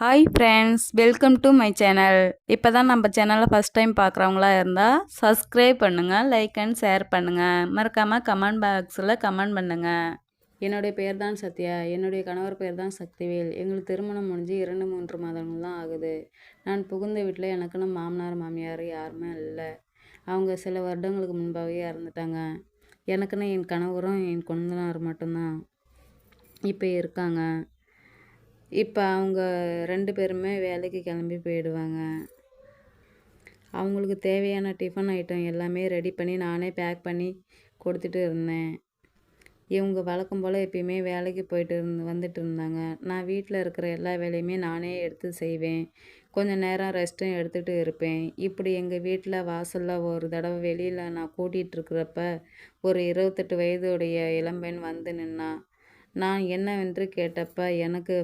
Hi friends welcome to my channel இப்போ தான் நம்ம சேனலை ஃபஸ்ட் டைம் பார்க்குறவங்களா இருந்தால் சப்ஸ்கிரைப் பண்ணுங்கள் லைக் அண்ட் ஷேர் பண்ணுங்கள் மறக்காமல் கமெண்ட் பாக்ஸில் கமெண்ட் பண்ணுங்கள் என்னுடைய பேர் தான் சத்யா. என்னுடைய கணவர் பேர் தான் சக்திவேல். எங்களுக்கு திருமணம் முடிஞ்சு இரண்டு மூன்று மாதங்கள் தான் ஆகுது. நான் புகுந்த வீட்டில் எனக்குன்னு மாமனார் மாமியார் யாருமே இல்லை. அவங்க சில வருடங்களுக்கு முன்பாகவே இறந்துட்டாங்க. எனக்குன்னு என் கணவரும் என் கொழுந்தனார் மட்டும்தான். இப்போ இருக்காங்க. இப்போ அவங்க ரெண்டு பேருமே வேலைக்கு கிளம்பி போயிடுவாங்க. அவங்களுக்கு தேவையான டிஃபன் ஐட்டம் எல்லாமே ரெடி பண்ணி நானே பேக் பண்ணி கொடுத்துட்டு இருந்தேன். இவங்க வழக்கம் போல் எப்பயுமே வேலைக்கு போயிட்டு இருந்து வந்துட்டு இருந்தாங்க. நான் வீட்டில் இருக்கிற எல்லா வேலையுமே நானே எடுத்து செய்வேன். கொஞ்சம் நேரம் ரெஸ்ட்டும் எடுத்துகிட்டு இருப்பேன். இப்படி எங்கள் வீட்டில் வாசலில் ஒரு தடவை வெளியில் நான் கூட்டிகிட்டு இருக்கிறப்ப ஒரு இருபத்தெட்டு வயதுடைய இளம்பெண் வந்து நின்னா நான் என்னவென்று கேட்டப்ப எனக்கு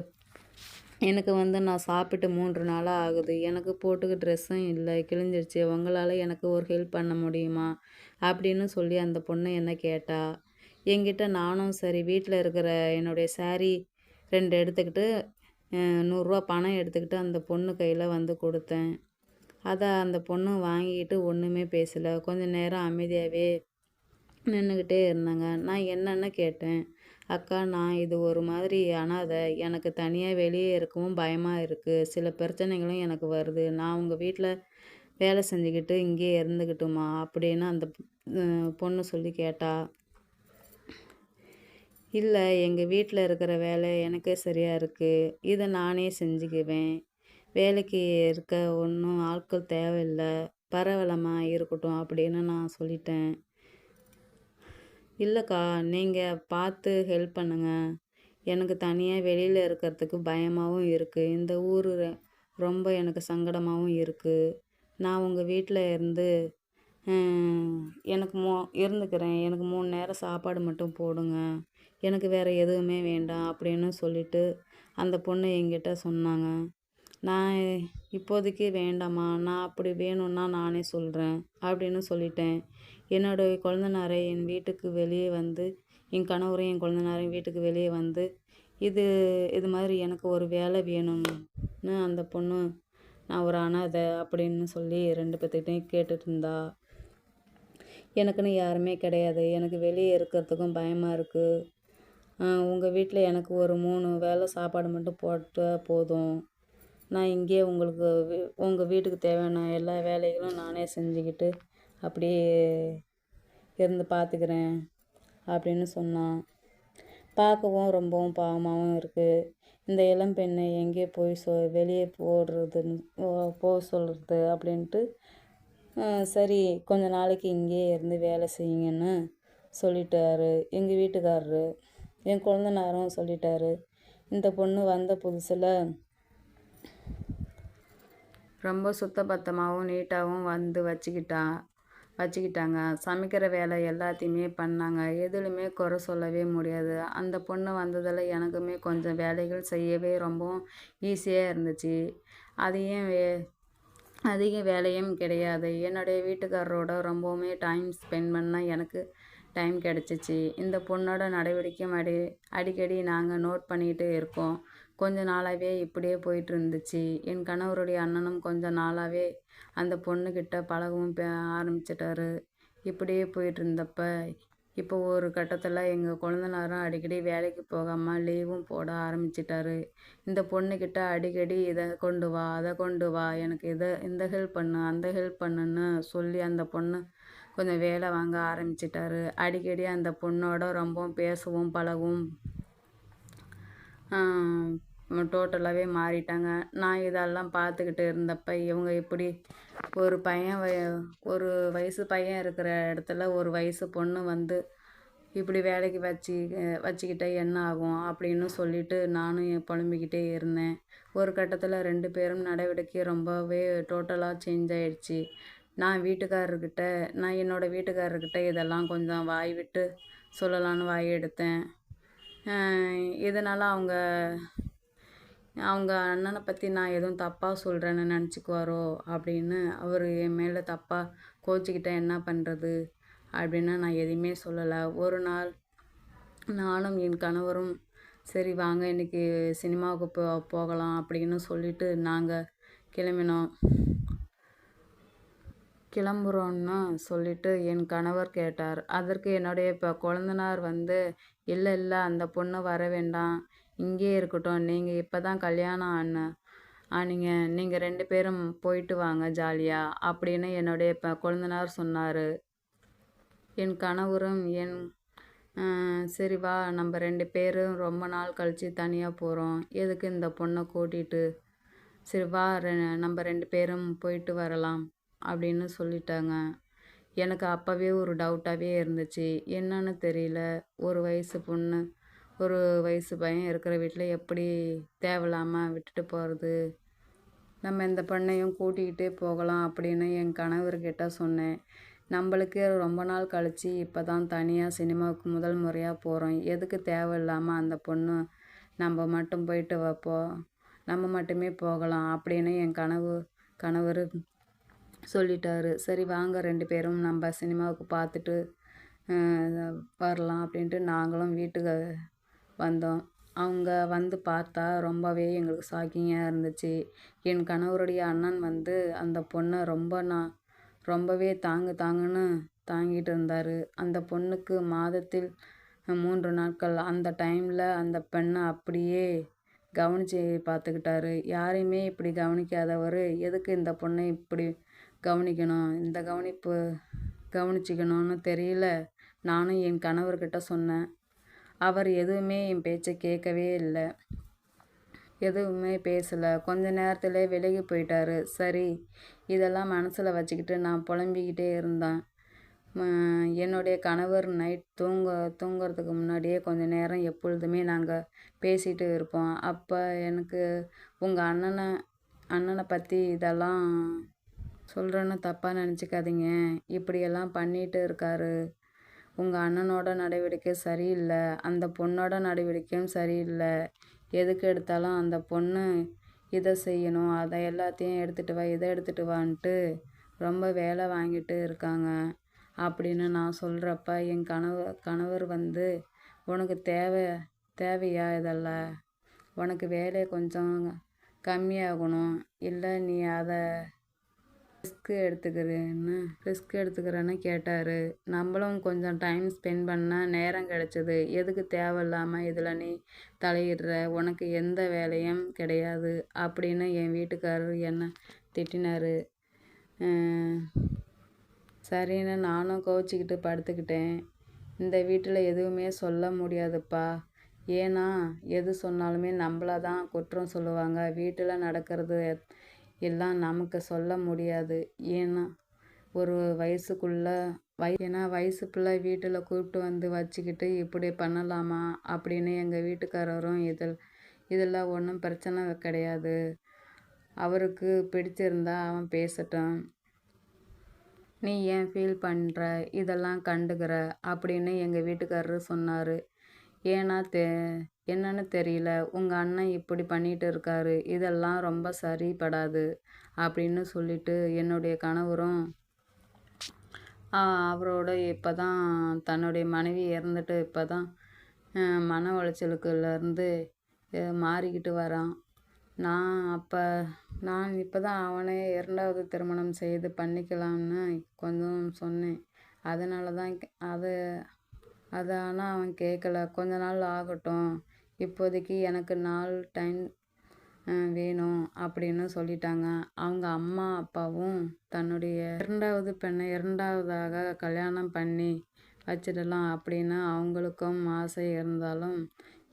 எனக்கு வந்து நான் சாப்பிட்டு மூன்று நாளாக ஆகுது. எனக்கு போட்டுக்க ட்ரெஸ்ஸும் இல்லை. கிழிஞ்சிருச்சு. உங்களால் எனக்கு ஒரு ஹெல்ப் பண்ண முடியுமா? அப்படின்னு சொல்லி அந்த பொண்ணு என்ன கேட்டா என்கிட்ட நானும் சரி வீட்டில் இருக்கிற என்னுடைய saree ரெண்டு எடுத்துக்கிட்டு நூறுரூவா பணம் எடுத்துக்கிட்டு அந்த பொண்ணு கையில் வந்து கொடுத்தேன். அதை அந்த பொண்ணு வாங்கிக்கிட்டு ஒன்றுமே பேசலை. கொஞ்சம் நேரம் அமைதியாகவே நின்றுக்கிட்டே இருந்தாங்க. நான் என்னென்னு கேட்டேன். அக்கா நான் இது ஒரு மாதிரி அனாதை. எனக்கு தனியாக வெளியே இருக்கவும் பயமாக இருக்குது சில பிரச்சனைகளும் எனக்கு வருது. நான் உங்கள் வீட்டில் வேலை செஞ்சுக்கிட்டு இங்கேயே இருந்துக்கிட்டுமா அப்படின்னு அந்த பொண்ணு சொல்லி கேட்டா இல்லை எங்கள் வீட்டில் இருக்கிற வேலை எனக்கே சரியாக இருக்குது இதை நானே செஞ்சுக்குவேன். வேலைக்கு இருக்க ஒன்றும் ஆட்கள் தேவையில்லை. பரவாயில்லம்மா இருக்கட்டும் அப்படின்னு நான் சொல்லிட்டேன். இல்லைக்கா நீங்கள் பார்த்து ஹெல்ப் பண்ணுங்கள் எனக்கு தனியாக வெளியில் இருக்கிறதுக்கு பயமாகவும் இருக்குது இந்த ஊர் ரொம்ப எனக்கு சங்கடமாகவும் இருக்குது நான் உங்கள் வீட்டில் இருந்து எனக்கு மூ இருந்துக்கிறேன். எனக்கு மூணு நேரம் சாப்பாடு மட்டும் போடுங்க. எனக்கு வேறு எதுவுமே வேண்டாம் அப்படின்னு சொல்லிவிட்டு அந்த பொண்ணு என்கிட்ட சொன்னாங்க. நான் இப்போதைக்கு வேண்டாம்மா நான் அப்படி வேணும்னா நானே சொல்கிறேன் அப்படின்னு சொல்லிட்டேன். என்னுடைய குழந்தனாரை என் வீட்டுக்கு வெளியே வந்து என் கணவரும் என் குழந்தனாரையும் வீட்டுக்கு வெளியே வந்து இது இது மாதிரி எனக்கு ஒரு வேலை வேணும்னு அந்த பொண்ணு நான் ஒரு அனாதை அப்படின்னு சொல்லி ரெண்டு பேர்த்துக்கிட்டையும் கேட்டுட்டு இருந்தா. எனக்குன்னு யாருமே கிடையாது. எனக்கு வெளியே இருக்கிறதுக்கும் பயமாக இருக்குது உங்கள் வீட்டில் எனக்கு ஒரு மூணு வேளை சாப்பாடு மட்டும் போட்டால் போதும். நான் இங்கேயே உங்களுக்கு உங்கள் வீட்டுக்கு தேவையான எல்லா வேலைகளும் நானே செஞ்சுக்கிட்டு அப்படியே இருந்து பார்த்துக்கிறேன் அப்படின்னு சொன்னான். பார்க்கவும் ரொம்பவும் பாவமாகவும் இருக்குது இந்த இளம் பெண்ணை எங்கே போய் சொ வெளியே போடுறதுன்னு போக சொல்கிறது அப்படின்ட்டு சரி கொஞ்ச நாளைக்கு இங்கேயே இருந்து வேலை செய்யுங்கன்னு சொல்லிட்டாரு. எங்கள் வீட்டுக்காரரு என் குழந்தனாரும் சொல்லிட்டாரு. இந்த பொண்ணு வந்த புதுசில் ரொம்ப சுத்தபத்தமாகவும் நீட்டாகவும் வந்து வச்சுக்கிட்டா வச்சுக்கிட்டாங்க. சமைக்கிற வேலை எல்லாத்தையுமே பண்ணாங்க. எதுலையுமே குறை சொல்லவே முடியாது. அந்த பொண்ணு வந்ததில் எனக்குமே கொஞ்சம் வேலைகள் செய்யவே ரொம்பவும் ஈஸியாக இருந்துச்சு. அதையும் வே அதிக வேலையும் கிடையாது. என்னுடைய வீட்டுக்காரரோட ரொம்பவுமே டைம் ஸ்பெண்ட் பண்ணால் எனக்கு டைம் கிடச்சிச்சு. இந்த பொண்ணோட நடவடிக்கையும் அடி அடிக்கடி நாங்கள் நோட் பண்ணிகிட்டே இருக்கோம். கொஞ்ச நாளாகவே இப்படியே போயிட்டு இருந்துச்சு என் கணவருடைய அண்ணனும் கொஞ்ச நாளாகவே அந்த பொண்ணுக்கிட்ட பழகவும் பே ஆரம்பிச்சிட்டாரு. இப்படியே போயிட்டு இருந்தப்ப இப்போ ஒரு கட்டத்தில் எங்கள் குழந்தனாரும் அடிக்கடி வேலைக்கு போகாமல் லீவும் போட ஆரம்பிச்சிட்டாரு. இந்த பொண்ணுக்கிட்ட அடிக்கடி இதை கொண்டு வா அதை கொண்டு வா எனக்கு இதை இந்த ஹெல்ப் பண்ணு அந்த ஹெல்ப் பண்ணுன்னு சொல்லி அந்த பொண்ணு கொஞ்சம் வேலை வாங்க ஆரம்பிச்சிட்டாரு. அடிக்கடி அந்த பொண்ணோட ரொம்பவும் பேசவும் பழகவும் டோட்டலாகவே மாறிட்டாங்க. நான் இதெல்லாம் பார்த்துக்கிட்டு இருந்தப்ப இவங்க இப்படி ஒரு பையன் வய ஒரு வயசு பையன் இருக்கிற இடத்துல ஒரு வயசு பொண்ணு வந்து இப்படி வேலைக்கு வச்சு வச்சுக்கிட்டால் என்ன ஆகும் அப்படின்னு சொல்லிட்டு நானும் என் புலம்பிக்கிட்டே இருந்தேன். ஒரு கட்டத்தில் ரெண்டு பேரும் நடவடிக்கை ரொம்பவே டோட்டலாக சேஞ்ச் ஆகிடுச்சி நான் வீட்டுக்காரர்கிட்ட நான் என்னோடய வீட்டுக்காரர்கிட்ட இதெல்லாம் கொஞ்சம் வாய் விட்டு சொல்லலான்னு வாய் எடுத்தேன். இதனால் அவங்க அவங்க அண்ணனை பற்றி நான் எதுவும் தப்பாக சொல்கிறேன்னு நினச்சிக்குவாரோ அப்படின்னு அவர் என் மேலே தப்பாக கோச்சிக்கிட்டால் என்ன பண்ணுறது அப்படின்னு நான் எதுவுமே சொல்லலை. ஒரு நாள் நானும் என் கணவரும் சரி வாங்க இன்றைக்கி சினிமாவுக்கு போ போகலாம் அப்படின்னு சொல்லிட்டு நாங்கள் கிளம்பினோம். கிளம்புறோன்னு சொல்லிட்டு என் கணவர் கேட்டார். அதற்கு என்னுடைய இப்போ குழந்தனார் வந்து இல்லை இல்லை அந்த பொண்ணு வர வேண்டாம். இங்கேயே இருக்கட்டும். நீங்கள் இப்போ தான் கல்யாணம் ஆன ஆனீங்க. நீங்கள் ரெண்டு பேரும் போயிட்டு வாங்க ஜாலியாக அப்படின்னு என்னுடைய இப்போ கொழுந்தனார் சொன்னார். என் கணவரும் என் சரி வா நம்ம ரெண்டு பேரும் ரொம்ப நாள் கழித்து தனியாக போகிறோம் எதுக்கு இந்த பொண்ணை கூட்டிகிட்டு சரி வா ரெ நம்ம ரெண்டு பேரும் போயிட்டு வரலாம் அப்படின்னு சொல்லிட்டாங்க. எனக்கு அப்போவே ஒரு டவுட்டாகவே இருந்துச்சு. என்னன்னு தெரியல. ஒரு வயசு பொண்ணு ஒரு வயசு பையன் இருக்கிற வீட்டில் எப்படி தேவையில்லாமல் விட்டுட்டு போகிறது நம்ம இந்த பெண்ணையும் கூட்டிக்கிட்டே போகலாம் அப்படின்னு என் கணவர்கிட்ட சொன்னேன். நம்மளுக்கே ரொம்ப நாள் கழித்து இப்போ தான் தனியாக சினிமாவுக்கு முதல் முறையாக போகிறோம் எதுக்கு தேவையில்லாமல் அந்த பொண்ணு நம்ம மட்டும் போயிட்டு வைப்போம் நம்ம மட்டுமே போகலாம் அப்படின்னு என் கனவு கணவர் சொல்லிட்டாரு. சரி வாங்க ரெண்டு பேரும் நம்ம சினிமாவுக்கு பார்த்துட்டு வரலாம் அப்படின்ட்டு நாங்களும் வீட்டுக்கு வந்தோம். அவங்க வந்து பார்த்தா ரொம்பவே எங்களுக்கு ஷாக்கிங்காக இருந்துச்சு. என் கணவருடைய அண்ணன் வந்து அந்த பொண்ணை ரொம்ப நான் ரொம்பவே தாங்கு தாங்குன்னு தாங்கிட்டு இருந்தார். அந்த பொண்ணுக்கு மாதத்தில் மூன்று நாட்கள். அந்த டைமில் அந்த பெண்ணை அப்படியே கவனித்து பார்த்துக்கிட்டாரு. யாரையுமே இப்படி கவனிக்காதவர். எதுக்கு இந்த பொண்ணை இப்படி கவனிக்கணும்? இந்த கவனிப்பு கவனிச்சிக்கணும்னு தெரியல. நானும் என் கணவர்கிட்ட சொன்னேன். அவர் எதுவுமே என் பேச்சை கேட்கவே இல்லை. எதுவுமே பேசலை. கொஞ்ச நேரத்தில் விலகி போயிட்டாரு. சரி இதெல்லாம் மனசில் வச்சுக்கிட்டு நான் புலம்பிக்கிட்டே இருந்தேன். என்னுடைய கணவர் நைட் தூங்க தூங்குறதுக்கு முன்னாடியே கொஞ்சம் நேரம் எப்பொழுதுமே நாங்கள் பேசிகிட்டு இருப்போம். அப்போ எனக்கு உங்கள் அண்ணனை அண்ணனை பற்றி இதெல்லாம் சொல்கிறேன்னு தப்பாக நினச்சிக்காதீங்க. இப்படியெல்லாம் பண்ணிகிட்டு இருக்காரு. உங்கள் அண்ணனோட நடவடிக்கை சரியில்லை அந்த பொண்ணோட நடவடிக்கையும் சரியில்லை. எதுக்கு எடுத்தாலும் அந்த பொண்ணு இதை செய்யணும் அதை எல்லாத்தையும் எடுத்துகிட்டு வா இதை எடுத்துகிட்டு வான்ட்டு ரொம்ப வேலை வாங்கிட்டு இருக்காங்க. அப்படின்னு நான் சொல்கிறப்ப என் கணவர் கணவர் வந்து உனக்கு தேவை தேவையா இதெல்லாம் உனக்கு வேலை கொஞ்சம் கம்மியாகணும். இல்லை நீ அதை ரிஸ்க்கு எடுத்துக்கிறேன்னு ரிஸ்க் எடுத்துக்கிறேன்னு கேட்டார். நம்மளும் கொஞ்சம் டைம் ஸ்பெண்ட் பண்ணால் நேரம் கிடச்சிது. எதுக்கு தேவையில்லாமல் இதில் நீ தலையிடுற? உனக்கு எந்த வேலையும் கிடையாது அப்படின்னு என் வீட்டுக்காரர் என்னை திட்டினார். சரின்னு நானும் கோவிச்சிக்கிட்டு படுத்துக்கிட்டேன். இந்த வீட்டில் எதுவுமே சொல்ல முடியாதுப்பா. ஏன்னா எது சொன்னாலுமே நம்மள தான் குற்றம் சொல்லுவாங்க. வீட்டில் நடக்கிறது எல்லாம் நமக்கு சொல்ல முடியாது. ஏன்னா ஒரு வயசுக்குள்ளே வய ஏன்னா வயசு பிள்ளை வீட்டில் கூப்பிட்டு வந்து வச்சுக்கிட்டு இப்படி பண்ணலாமா? அப்படின்னு எங்கள் வீட்டுக்காரரும் இதில் இதெல்லாம் ஒன்றும் பிரச்சனை கிடையாது. அவருக்கு பிடிச்சிருந்தா அவன் பேசட்டும். நீ ஏன் ஃபீல் பண்ணுற இதெல்லாம் கண்டுக்கிற அப்படின்னு எங்கள் வீட்டுக்காரரு சொன்னார். ஏன்னா தெ என்னன்னு தெரியல. உங்கள் அண்ணன் இப்படி பண்ணிகிட்டு இருக்காரு. இதெல்லாம் ரொம்ப சரிப்படாது அப்படின்னு சொல்லிட்டு என்னுடைய கணவரும் அவரோட இப்போ தான் தன்னுடைய மனைவி இறந்துட்டு இப்போ தான் மன உளைச்சலுக்குலேருந்து மாறிக்கிட்டு வரான். நான் அப்போ நான் இப்போ தான் அவனே இரண்டாவது திருமணம் செய்து பண்ணிக்கலாம்னு கொஞ்சம் சொன்னேன். அதனால தான் அது அதை ஆனால் அவன் கேட்கல கொஞ்ச நாள் ஆகட்டும். இப்போதைக்கு எனக்கு நாலு டைம் வேணும் அப்படின்னு சொல்லிட்டாங்க. அவங்க அம்மா அப்பாவும் தன்னுடைய இரண்டாவது பெண்ணை இரண்டாவதாக கல்யாணம் பண்ணி வச்சிடலாம் அப்படின்னு அவங்களுக்கும் ஆசை இருந்தாலும்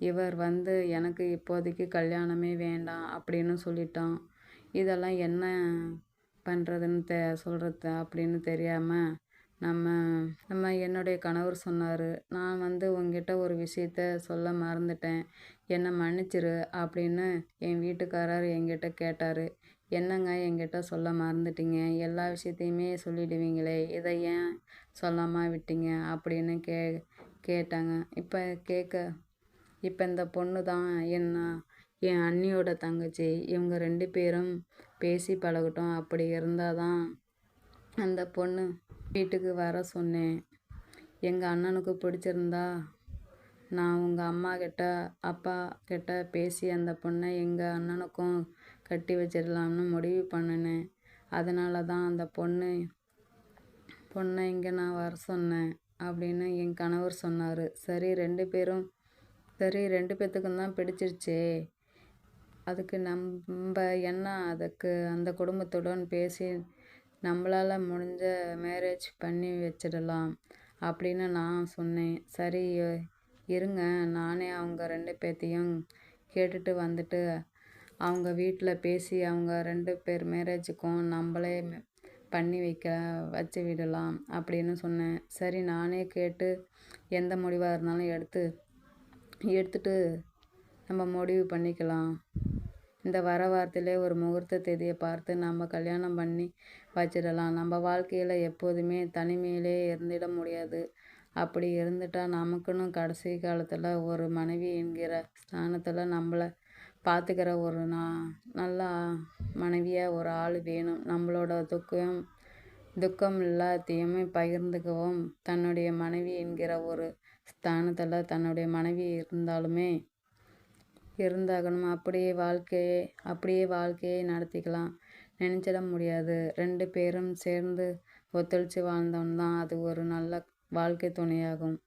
இவர் வந்து எனக்கு இப்போதைக்கு கல்யாணமே வேண்டாம் அப்படின்னு சொல்லிட்டோம் இதெல்லாம் என்ன பண்ணுறதுன்னு தெ சொல்கிறது அப்படின்னு தெரியாமல் நம்ம நம்ம என்னுடைய கணவர் சொன்னார் நான் வந்து உங்ககிட்ட ஒரு விஷயத்த சொல்ல மறந்துட்டேன். என்னை மன்னிச்சிரு அப்படின்னு என் வீட்டுக்காரர் என்கிட்ட கேட்டார். என்னங்க என்கிட்ட சொல்ல மறந்துட்டீங்க? எல்லா விஷயத்தையுமே சொல்லிடுவீங்களே இதை ஏன் சொல்லாமல் விட்டீங்க? அப்படின்னு கே கேட்டாங்க. இப்போ கேட்க இப்போ இந்த பொண்ணு தான் என்ன என் அண்ணியோட தங்கச்சி. இவங்க ரெண்டு பேரும் பேசி பழகட்டும். அப்படி இருந்தால் தான் அந்த பொண்ணு வீட்டுக்கு வர சொன்னேன். எங்கள் அண்ணனுக்கு பிடிச்சிருந்தா நான் உங்கள் அம்மா கிட்ட அப்பா கிட்ட பேசி அந்த பொண்ணை எங்கள் அண்ணனுக்கும் கட்டி வச்சிடலாம்னு முடிவு பண்ணினேன். அதனால தான் அந்த பொண்ணு பொண்ணை இங்கே நான் வர சொன்னேன் அப்படின்னு என் கணவர் சொன்னார். சரி ரெண்டு பேரும் சரி ரெண்டு பேத்துக்கும் தான் பிடிச்சிருச்சே. அதுக்கு நம்ம என்ன அதுக்கு அந்த குடும்பத்துடன் பேசி நம்மளால் முடிஞ்ச மேரேஜ் பண்ணி வச்சிடலாம் அப்படின்னு நான் சொன்னேன். சரி இருங்க. நானே அவங்க ரெண்டு பேர்த்தையும் கேட்டுட்டு வந்துட்டு அவங்க வீட்டில் பேசி அவங்க ரெண்டு பேர் மேரேஜுக்கும் நம்மளே பண்ணி வைக்க வச்சு விடலாம் அப்படின்னு சொன்னேன். சரி நானே கேட்டு எந்த முடிவாக இருந்தாலும் எடுத்து எடுத்துட்டு நம்ம முடிவு பண்ணிக்கலாம். இந்த வர வாரத்திலே ஒரு முகூர்த்த தேதியை பார்த்து நம்ம கல்யாணம் பண்ணி வச்சிடலாம். நம்ம வாழ்க்கையில் எப்போதுமே தனிமையிலே இருந்திட முடியாது. அப்படி இருந்துட்டா நமக்குன்னு கடைசி காலத்தில் ஒரு மனைவி என்கிற ஸ்தானத்தில் நம்மளை பார்த்துக்கிற ஒரு நா நல்ல மனைவியாக ஒரு ஆள் வேணும். நம்மளோட துக்கம் துக்கம் எல்லாத்தையுமே பகிர்ந்துக்கவும் தன்னுடைய மனைவி என்கிற ஒரு ஸ்தானத்தில் தன்னுடைய மனைவி இருந்தாலுமே இருந்தாகணும். அப்படியே வாழ்க்கையை அப்படியே வாழ்க்கையை நடத்திக்கலாம். நினச்சிட முடியாது. ரெண்டு பேரும் சேர்ந்து ஒத்துழைச்சு வாழ்ந்தோம் அது ஒரு நல்ல வாழ்க்கை துணையாகும்.